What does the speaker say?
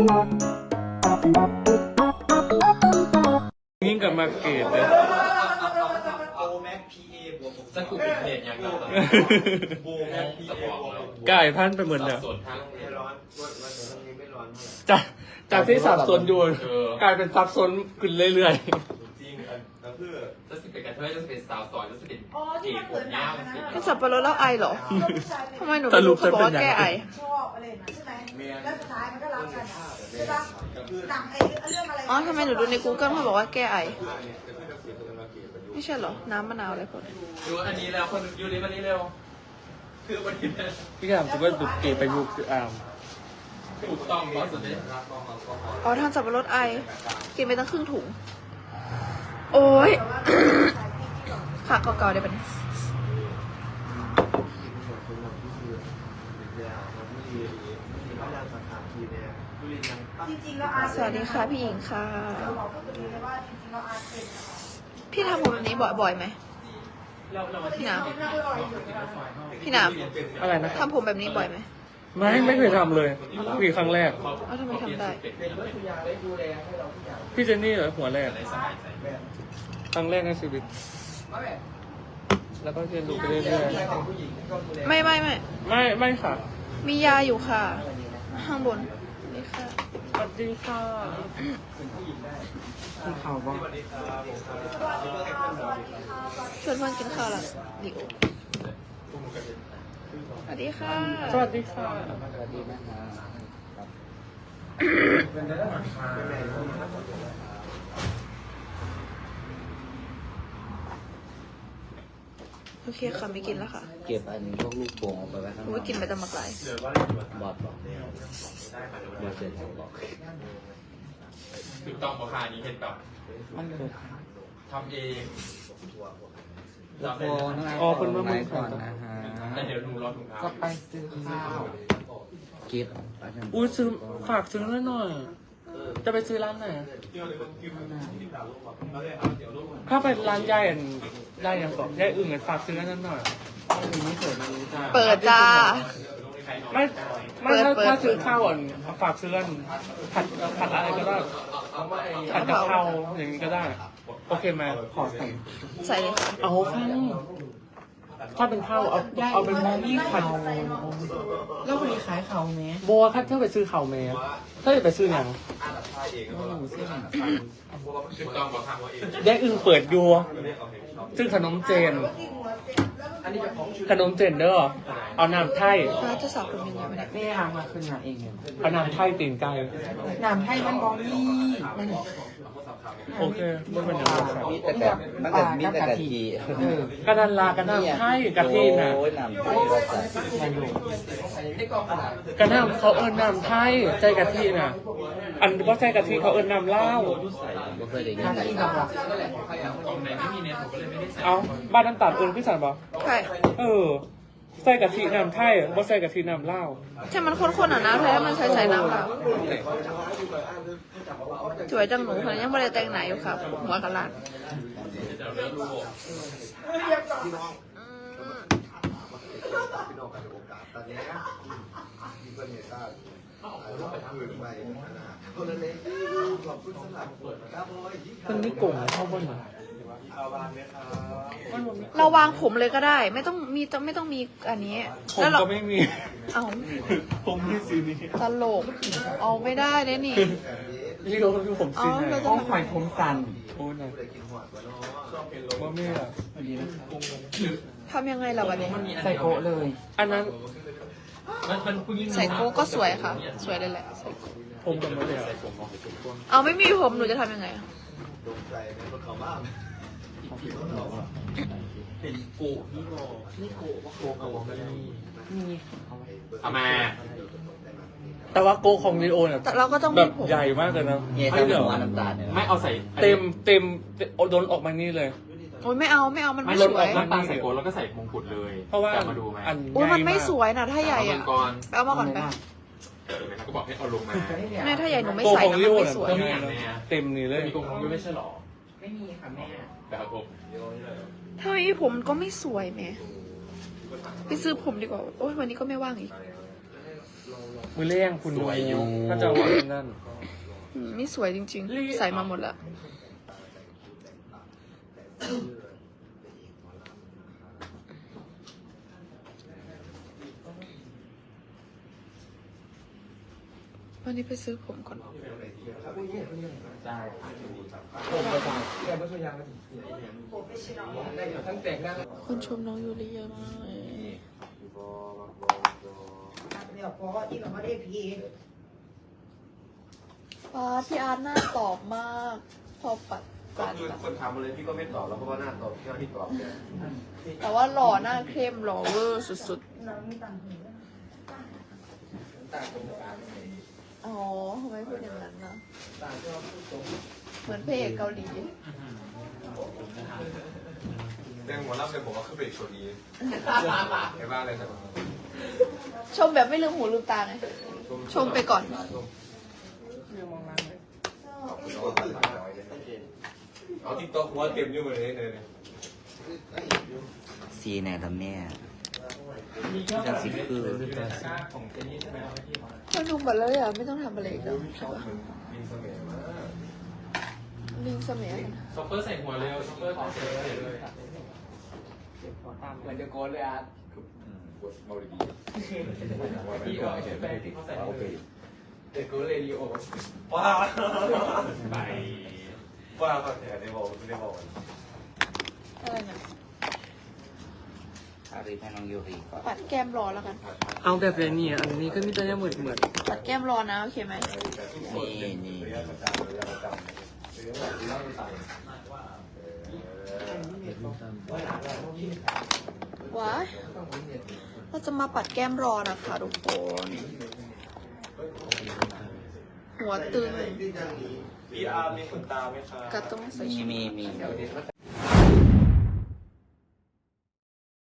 ยิ่งกับมาเกตเลยโอแม็กพีเอบวกสักกูปิดเพจยังไงโบแม็กพีสเอปอร์บวกแล้วกายพันไปหมดสัเนี่ยบสนทั้งไม่ร้อนวันวันนี้ไม่ร้อนเท่าไหร่จากจากที่สับสนอยู่เออกลายเป็นสับสนขึ้นเรื่อยจริงอันก็คือ จะสิเป็นกระเทยจะเป็นสาวสอยจะสิเป็นอ๋อเกที่ย์มันปเหมืวอดนหนัยางวอะนะเป็นสับปะรดแล้วไอเหรอทำไมหนูไม่รู้เขาบอกว่าแก้ไอ ชอบอะไรนะใช่ไหมแล้วสุดท้ายมันก็รักกันอะใช่ปะหนังไอ้เรื่องอะไรอ๋อทำไมหนูดูใน Google เขาบอกว่าแก้ไอเนี่ยก็คือเสียตัวมาเก็บประยุกต์ไม่ใช่เหรอ น้ำมะนาวอะไรพวกนี้ดูอันนี้แล้วคนยูริวันนี้เร็ว คือวันนี้ๆพี่กามจะว่าดูเกตประยุกต์คืออ้าวถูกต้องบอสสุดเลยอ๋อทานสับปะรดไอ กินไปตั้งครึ่งถุง โอ้ยผักเก่าๆได้ปะเนี่ยจริงๆแล้วอาร์ตสวัสดีค่ะพี่หญิงค่ะ เราบอกพูดตรงนี้เลยว่าจริงๆแล้วอาร์ตเป็นพี่ทำผมแบบนี้บ่อยๆไหม พี่น้น่าอร่อยอยู่นะำพี่น้อะไรนะำทำผมแบบนี้บ่อยไหม ไม่ไม่เคยทำเลยพี่ครั้งแรก เอาทำไมทำได้ พี่เจนนี่เหรอหัวแรก ครั้งแรกในชีวิต แล้วก็เรียนรู้ไปเรื่อยไม่ไม่ไม่ ๆ ไม่ไม่ค่ะมียาอยู่ค่ะ ข้างบนนี่ค่ะ สวัสดีค่ะข่าวบ้างชวนเพื่อนกินข้าวละดิโอสวัสดีค่ะ สวัสดีค่ะ โอเคค่ะไม่กินแล้วค่ะเก็บอันนี้พวกลูกโป่งออกไปไว้ข้างนโอ้อยกกินไปตั้งมากหลายบอดบอกบอดเสร็จบอก ถูกต้องบอค่ะนี้เห็นแบบทำเองทุกคนอ๋อคนเมื่อไลมือฟ์ก่อนนะฮะแต่เดี๋ยวหนูรอถุงเท้าก็ไปซื้อข้าว เก็บอันนั้นอุ้ยซื้อฝากซื้อหน่อย จะไปซื้อร้านไหนถ้าไปร้านยายอันยายอย่างก่อนยายอึ่งอันฝากซื้อนั่นหน่อยเปิดจ้า ไม่ไม่ถ้าเปิด ถ้าซื้อข้าวอะฝากซื้ออันผัดผัดอะไรก็ได้ผัดกะเพราอย่างนี้ก็ได้ โอเคไหมขอใส่ใส่เลยค่ะ เอาข้าว ถ้าเป็นข้าวเอาเอาเป็นมอมี่ผัดแล้ววันนี้ขายเขาไหมบัวครับถ้าไปซื้อข้าวเมย์ถ้าจะไปซื้ออย่างหมูเส้นถูกต้องบอค่ะยายอึ่งเปิดอยัวซื้อขนมเจน ขนมเจนเด้อเอาน้ำไทยแล้วจะสอบคนยังไงวะเนี่ยแม่ทำมาขึ้นมาเองเนี่ยเอาน้ำไทยตีนไก่น้ำให้มันบองนี่มันโอเคไม่เป็นอย่างนั้นครับมีแต่แบบมันแบบมีแต่กะทิเออกระดานลากระน้ำไทยกะทิน่ะโอ้ยน้ำไทยว่าใส่มาอยู่กระน้ำเขาเอิญน้ำไทยใจกะทิน่ะ อันว่าใจกะทิเขาเอิญน้ำเหล้าไม่เคยได้ยินน้ำเลยที่กับเราตรงไหนไม่มีเน็ตผมก็เลยไม่ได้ใส่เอาบ้านน้ำตาลเอิญพี่สันบอกใช่เออ ใส่กะทิน้ำไทยว่าใส่กะทิน้ำเหล้าใช่มันข้นๆอะนะแท้มันใส่ใส่น้ำเปล่าสวยจังหนูคนยังไม่ได้แต่งไหนอยู่ครับหัวกะลาดเดี๋ยวเริ่มรู้พี่น้องกันโอกาสตอนนี้มีคนเห็นได้คืนไปนะคนละเล็กขอบคุณสำหรับครับโอ้ยยิ่งมันไม่โกงเข้าบ้านเหรอเอา บานไหมครับเราวางผมเลยก็ได้ ไม่ต้องมีต้องไม่ต้องมีอันนี้ผมแล้วเราก็ไม่มี เอาผมมีสีนี้ตลกเอาไม่ได้เลยนี่ นี่เขาคือผมเอาสีไหนเราจะต้องมาหอยผมสั่นโอ้ยนะได้กินหอดวะเนาะว่าไม่อะสวัสดีนะครับทำยังไงล่ะวันนี้ ใส่โกะเลย อันนั้นมันมันผู้หญิงใส่โก้ก็สวยค่ะ สวยเลยแหละใส่โก้ผมกับมันเลยอะเอาไม่มีผมหนูจะทำยังไงอะ ดวงใจในคนเขาบ้าง เป็นกูนี่โลนี่กูว่ากูกับบอกไม่มีมีเอามาแต่ว่าโกของลีโอเนี่ยแต่เราก็ต้องแบมีบผมใหญ่มากเลยนะเงี้ยไม่ทำเหลือหัวน้ำตาลเนี่ยไม่เอาใส่เต็มเต็มโดนออกมานี่เลย โอ้ยไม่เอาไม่เอามันไม่ไม่ลสดวยน้ำตาลใส่โกนแล้วก็ใส่มงกุฎเลยเพราะว่าแต่มาดูไหมอันโอ้ยมันไม่ใหญ่ากสวยนะถ้าใหญ่เอาอะลงก่อนไปเอามาก่อนไปก็บอกให้เอาลงมาแม่ถ้าใหญ่หนูไม่โกใส่ของนะลีมันโอไม่เนี่ยสวยเต็มนี่เลยเต็มนี่เลยมีกงของด้วยไม่ใช่หรอ ไม่มีค่ะแม่แบบผมถ้าไม่มีผมมันก็ไม่สวยแม่ไปซื้อผมดีกว่า โอ้ยวันนี้ก็ไม่ว่างอีกมือเลี้ยงคุณดูถ้าจะเอาไว้นั่นอืมนี่สวยจริง ๆ ใส่มาหมดแล้ว วันนี้ไปซื้อผมก่อน คนชมน้องยูริเยอะมากเลยเดี๋ยวพออีกเราไม่ได้พีฟ้าพี่อาร์ตหน้าตอบมาก พอปัดก็ปัดคือคนถามมาเลยพี่ก็ไม่ตอบแล้วเพราะว่าหน้าตอบพี่ก็ที่ตอบเนี่ยแต่ว่าหล่อหน้าเข้มหล่อเวอร์สุดเราไม่ตังค์หูๆ อ๋อทำไมพูดอย่างนั้นนะเหมือนพระเอกเกาหลีแดงหัวรับเลยบอกว่าขึ้นไปอีกโชว์นี้ไอ้บ้าอะไรแต่ชมแบบไม่ลืมหูลืมตาไงชมไปก่อนเอาติ๊กต็อกหัวเต็มอยู่เลยเนี่ยซีแน่ละแม่มี แค่จะสิคือของเจนนี่ใช่ไหมเอาให้พี่มาคนดูหมดเลยอะ ไม่ต้องทำอะไรอีกแล้วชอบมันมีเสมากลิงสมัยซอปเปอร์ใส่หัวเร็วซอปเปอร์ต้องเสียเลยเลยเหมือนเดอะโกนเลยอะเบาดีพี่เอาไอ้แป้งที่เขาใส่เลยเดอะโกนเรดิโอว้าวไปว้าวก็แต่ได้บอกไม่ได้บอกอะไรนะ อารีให้น้องยูรีก่อนปัดแก้มรอแล้วกัน เอาแบบไรเนี่ยอันนี้ก็มีแต่เนี่ยเหมือนเหมือนปัดแก้มรอนะโอเคไหมนี่นี่ระยะประจำระยะประจำระยะประจำว้ายเราจะมาปัดแก้มรอนะคะทุกคนหัวตึงพี่อาร์มีขนตาไหมครับก็ต้องใส่มีชุดมีมีเดี๋ยวนี้ก็